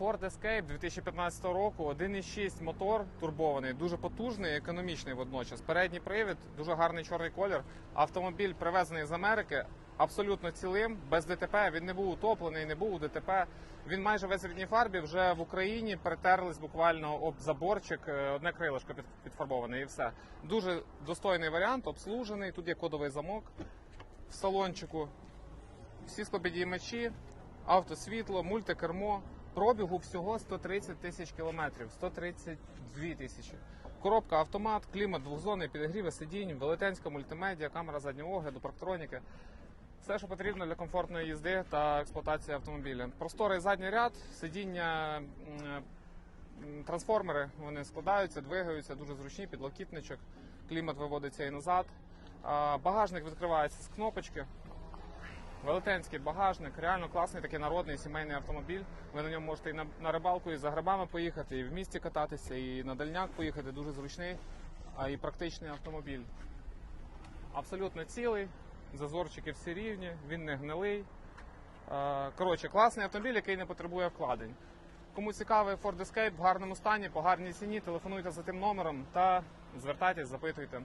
Ford Escape 2015 року, 1.6 мотор турбований, дуже потужний, економічний водночас. Передній привід, дуже гарний чорний колір. Автомобіль привезений з Америки, абсолютно цілим, без ДТП. Він не був утоплений, не був у ДТП. Він майже весь рідній фарбі. Вже в Україні перетерлись буквально об заборчик, е, одне крилишко підфарбоване і все. Дуже достойний варіант, обслужений. Тут є кодовий замок в салончику. Всі склопідіймачі, автосвітло, мультикермо. Пробігу всього 130 тисяч кілометрів, 132 тисячі. Коробка автомат, клімат двохзонний, підігріви сидінь, велетенська мультимедіа, камера заднього огляду, парктроніки. Все, що потрібно для комфортної їзди та експлуатації автомобіля. Просторий задній ряд, сидіння, трансформери, вони складаються, двигаються, дуже зручні, підлокітничок, клімат виводиться і назад. Багажник відкривається з кнопочки. Велетенський багажник, реально класний такий народний сімейний автомобіль. Ви на ньому можете і на, на рибалку, і за грибами поїхати, і в місті кататися, і на дальняк поїхати. Дуже зручний, а і практичний автомобіль. Абсолютно цілий, зазорчики всі рівні, він не гнилий. Коротше, класний автомобіль, який не потребує вкладень. Кому цікавий Ford Escape в гарному стані, по гарній ціні, телефонуйте за тим номером та звертайтесь, запитуйте.